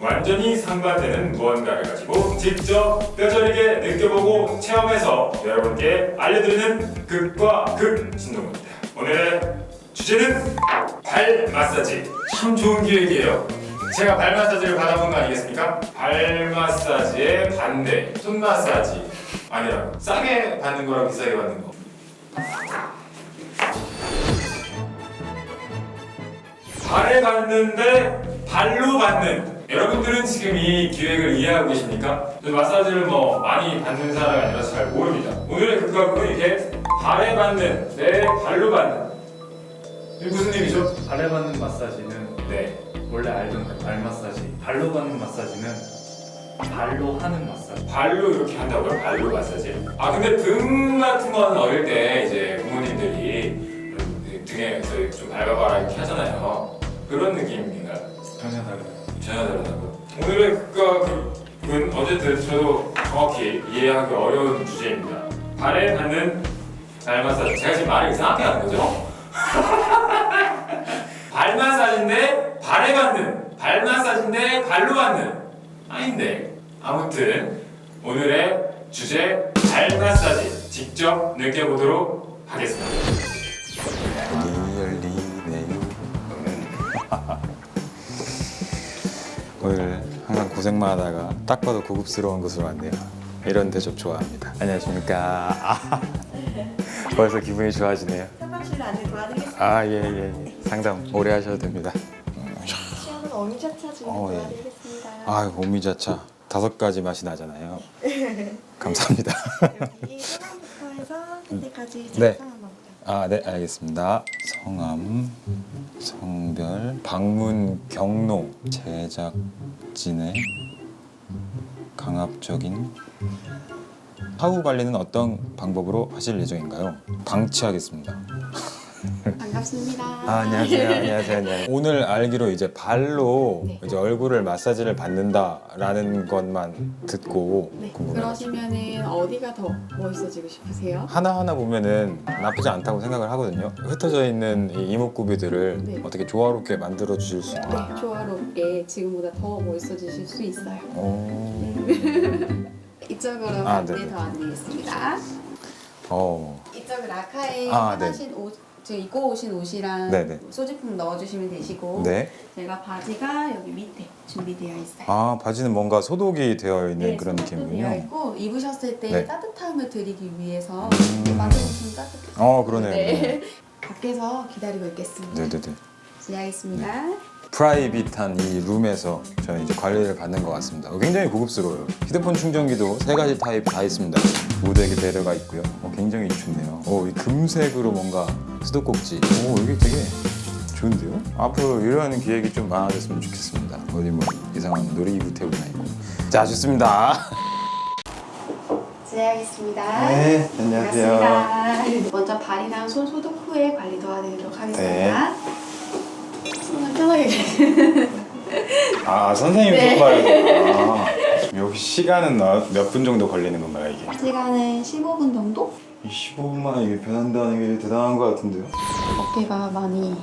완전히 상반되는 무언가를 가지고 직접 뼈저리게 느껴보고 체험해서 여러분께 알려드리는 극과 극 진동입니다. 오늘의 주제는 발 마사지. 참 좋은 기획이에요. 제가 발 마사지를 받아본 거 아니겠습니까? 발 마사지의 반대, 손 마사지 아니라 싸게 받는 거랑 비싸게 받는 거. 발에 받는데 발로 받는 여러분들은 지금 이 기획을 이해하고 계십니까? 저 마사지를 뭐 많이 받는 사람이 아니라서 잘 모릅니다 오늘의 극과 극은 이렇게 발에 받는 내 발로 받는 이게 무슨 의미죠? 발에 받는 마사지는 네 원래 알던 그 발 마사지 발로 받는 마사지는 발로 하는 마사지 발로 이렇게 한다고요? 발로 마사지? 아 근데 등 같은 거는 어릴 때 이제 부모님들이 등에 좀 밟아봐라 이렇게 하잖아요 그런 느낌인가요? 전혀 다르다 전혀 다르다고요? 오늘의 극은 어쨌든 저도 정확히 이해하기 어려운 주제입니다. 발에 받는 발 마사지. 제가 지금 말을 이상하게 하는 거죠? 발 마사지인데 발에 받는 발 마사지인데 발로 받는. 아닌데. 아무튼 오늘의 주제 발 마사지 직접 느껴보도록 하겠습니다 오늘 항상 고생만 하다가 딱 봐도 고급스러운 곳으로 왔네요. 이런 대접 좋아합니다. 안녕하십니까. 아, 벌써 기분이 좋아지네요. 상담실 안내 도와드리겠습니다. 아, 예, 예, 예. 상담 오래 하셔도 됩니다. 시험은 어미자차 진행 어, 예. 도와드리겠습니다. 아, 오미자차 다섯 가지 맛이 나잖아요. 감사합니다. 여기 성함부터 해서 현재까지 네. 작성한 겁니다. 아, 네, 알겠습니다. 성함, 성별, 방문 경로, 제작진의 강압적인 사후 관리는 어떤 방법으로 하실 예정인가요? 방치하겠습니다. 반갑습니다. 아, 안녕하세요. 안녕하세요. 안녕하세요. 오늘 알기로 이제 발로 네. 이제 얼굴을 마사지를 받는다라는 것만 듣고 네. 궁금해요. 그러시면은 어디가 더 멋있어지고 싶으세요? 하나하나 보면은 나쁘지 않다고 생각을 하거든요. 흩어져 있는 이 이목구비들을 네. 어떻게 조화롭게 만들어 주실 수 있나? 네, 조화롭게 지금보다 더 멋있어지실 수 있어요. 오. 이쪽으로 아, 안내 네네. 도와드리겠습니다. 어. 이쪽 라카에 아, 하신 옷, 지금 입고 오신 옷이랑 네네. 소지품 넣어주시면 되시고 네. 제가 바지가 여기 밑에 준비되어 있어요. 아 바지는 뭔가 소독이 되어 있는 네, 그런 느낌이군요. 있고 입으셨을 때 네. 따뜻함을 드리기 위해서 음. 만져보시면 따뜻해요. 어 그러네요. 네. 밖에서 기다리고 있겠습니다. 네네네. 시작하겠습니다. 프라이빗한 이 룸에서 저는 이제 관리를 받는 것 같습니다. 어, 굉장히 고급스러워요. 휴대폰 충전기도 세 가지 타입 다 있습니다. 무대기 배려가 있고요. 어, 굉장히 좋네요. 어, 이 금색으로 뭔가 수도꼭지. 오, 이게 되게 좋은데요? 앞으로 이런 기획이 좀 많아졌으면 좋겠습니다. 어디 뭐 이상한 놀이기구 태우고 다니고. 자, 좋습니다. 시작하겠습니다. 네, 안녕하세요. 반갑습니다. 먼저 발이랑 손 소독 후에 관리 도와드리도록 하겠습니다. 손을 편하게 아, 선생님이 네. 손봐야 되구나. 여기 시간은 몇 분 정도 걸리는 건가요, 이게? 시간은 15분 정도? 15분 만에 이게 변한다는 게 대단한 것 같은데요? 어깨가 많이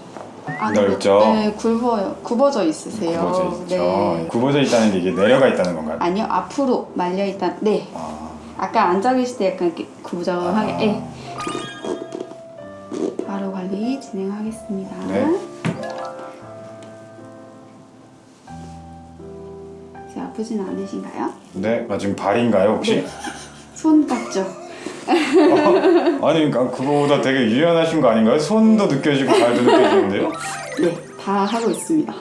안 넓죠? 네, 굽어요. 굽어져 있으세요. 굽어져 있죠. 네. 굽어져 있다는 게 이게 내려가 있다는 건가요? 아니요, 앞으로 말려 있다. 네. 아, 아까 앉아 계실 때 약간 이렇게 구부정하게. 아. 네. 바로 관리 진행하겠습니다. 네. 아프진 않으신가요? 네. 아, 지금 발인가요, 혹시? 네. 손 같죠? 아니, 그러니까 그거보다 되게 유연하신 거 아닌가요? 손도 느껴지고 발도 느껴지는데요? 네, 다 하고 있습니다.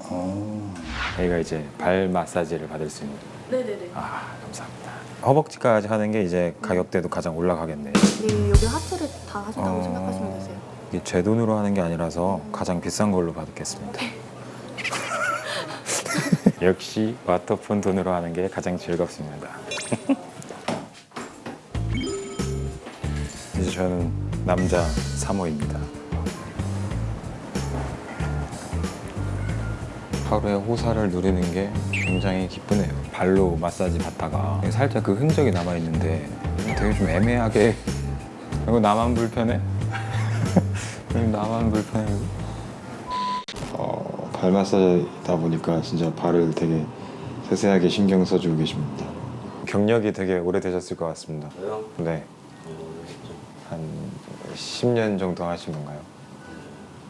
어. 저희가 이제 발 마사지를 받을 수 있는. 네네네. 아, 감사합니다. 허벅지까지 하는 게 이제 가격대도 가장 올라가겠네요. 네, 여기 하트를 다 하신다고 어. 생각하시면 되세요. 이게 제 돈으로 하는 게 아니라서 가장 비싼 걸로 받겠습니다. 역시 와터폰 돈으로 하는 게 가장 즐겁습니다. 저는 남자 3호입니다. 하루에 호사를 누리는 게 굉장히 기쁘네요. 발로 마사지 받다가 살짝 그 흔적이 남아 있는데 되게 좀 애매하게 이거 나만 불편해? 왜 나만 불편해? 어, 발 마사지다 보니까 진짜 발을 되게 세세하게 신경 써주고 계십니다. 경력이 되게 오래되셨을 것 같습니다. 네. 한 10년 정도 하신 건가요?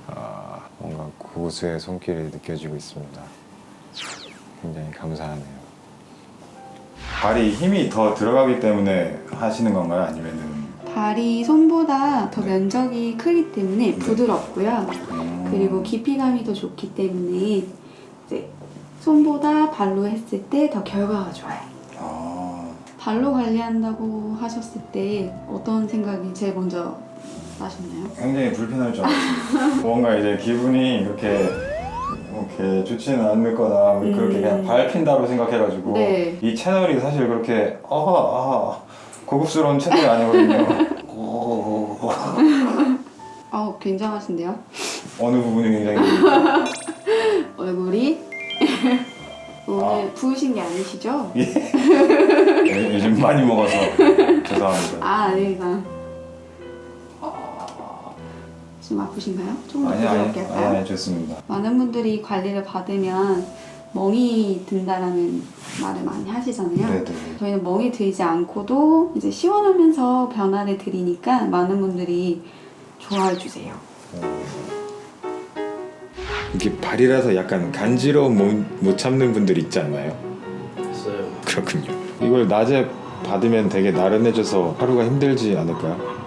아, 뭔가 고수의 손길이 느껴지고 있습니다. 굉장히 감사하네요. 발이 힘이 더 들어가기 때문에 하시는 건가요? 아니면은 발이 손보다 더 면적이 크기 때문에 부드럽고요. 그리고 깊이감이 더 좋기 때문에 이제 손보다 발로 했을 때 더 결과가 좋아요. 아, 발로 관리한다고 하셨을 때 어떤 생각이 제일 먼저 나셨나요? 굉장히 불편할 줄 알았어요. 뭔가 이제 기분이 이렇게 이렇게 좋지는 않을 거다 뭐 그렇게 음. 그냥 밟힌다고 생각해가지고 네. 이 채널이 사실 그렇게 아, 아 고급스러운 채널이 아니거든요. 오, 아, 굉장하신데요? 어느 부분이 굉장히 얼굴이 오늘 부으신 게 아니시죠? 예, 요즘 많이 먹어서 죄송합니다. 아, 아닙니다. 좀 아프신가요? 조금 더 아니 아니 부드럽게 할까요? 아니, 아니 좋습니다. 많은 분들이 관리를 받으면 멍이 든다라는 말을 많이 하시잖아요. 네네. 저희는 멍이 들지 않고도 이제 시원하면서 변화를 드리니까 많은 분들이 좋아해 주세요. 이게 발이라서 약간 간지러움 못, 못 참는 분들 있지 않나요? 있어요. 그렇군요. 이걸 낮에 받으면 되게 나른해져서 하루가 힘들지 않을까요?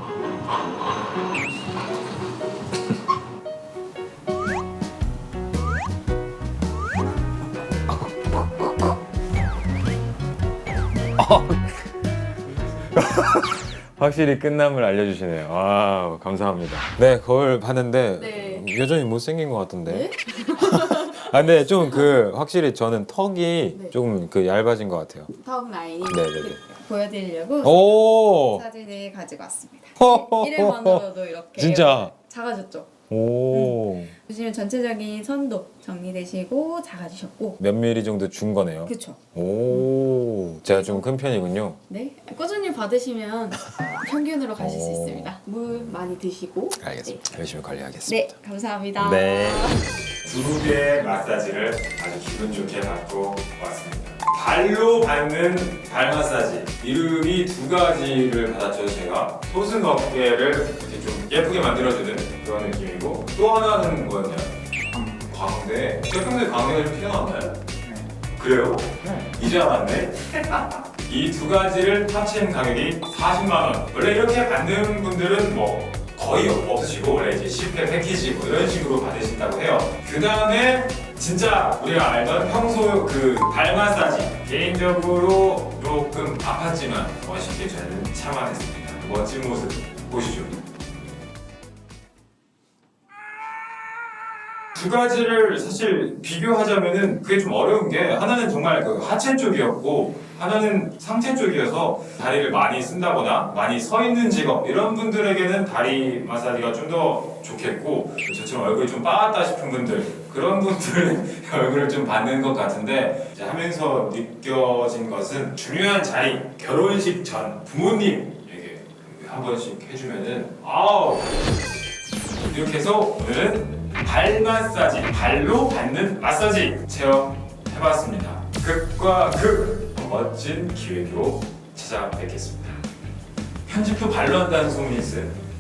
확실히 끝남을 알려주시네요. 아 감사합니다. 네 거울 봤는데 네. 여전히 못생긴 것 같은데. 아 근데 좀 그 확실히 저는 턱이 네. 좀그 얇아진 것 같아요. 턱 라인이 네네네. 보여드리려고 오. 사진을 가지고 왔습니다. 호호호호. 이름만으로도 이렇게 진짜. 작아졌죠. 오. 보시면 전체적인 선도 정리되시고 작아지셨고 몇 미리 정도 준 거네요. 그쵸? 오. 제가 좀 큰 편이군요. 네 꾸준히 받으시면 평균으로 가실 수 오. 있습니다. 물 많이 드시고 알겠습니다. 열심히 네, 관리하겠습니다. 네 감사합니다. 네. 두 개의 마사지를 아주 기분 좋게 받고 왔습니다. 발로 받는 발 마사지 이름이 두 가지를 받았죠 제가 소승 어깨를 이렇게 좀 예쁘게 만들어주는 그런 느낌이고 또 하나는 뭐였냐 광대 평소에 광대가 좀 튀어나왔나요? 그래요? 이제 알았네 이 두 가지를 합친 가격이 40만 원. 원래 이렇게 받는 분들은 뭐 거의 없으시고 원래 이제 10회 패키지 뭐 이런 식으로 받으신다고 해요. 그 다음에 진짜 우리가 알던 평소 그발 마사지 개인적으로 조금 아팠지만 멋있게 저는 참아냈습니다. 그 멋진 모습 보시죠. 두 가지를 사실 비교하자면은 그게 좀 어려운 게 하나는 정말 그 하체 쪽이었고 하나는 상체 쪽이어서 다리를 많이 쓴다거나 많이 서 있는 직업 이런 분들에게는 다리 마사지가 좀 더 좋겠고 저처럼 얼굴이 좀 빠았다 싶은 분들 그런 분들은 얼굴을 좀 받는 것 같은데 하면서 느껴진 것은 중요한 자리 결혼식 전 부모님에게 한 번씩 해주면은 아우! 이렇게 해서 오늘은 발 마사지, 발로 받는 마사지 체험해봤습니다. 극과 극 멋진 기획으로 찾아뵙겠습니다. 편집도 발로 한다는 소문이 있어요.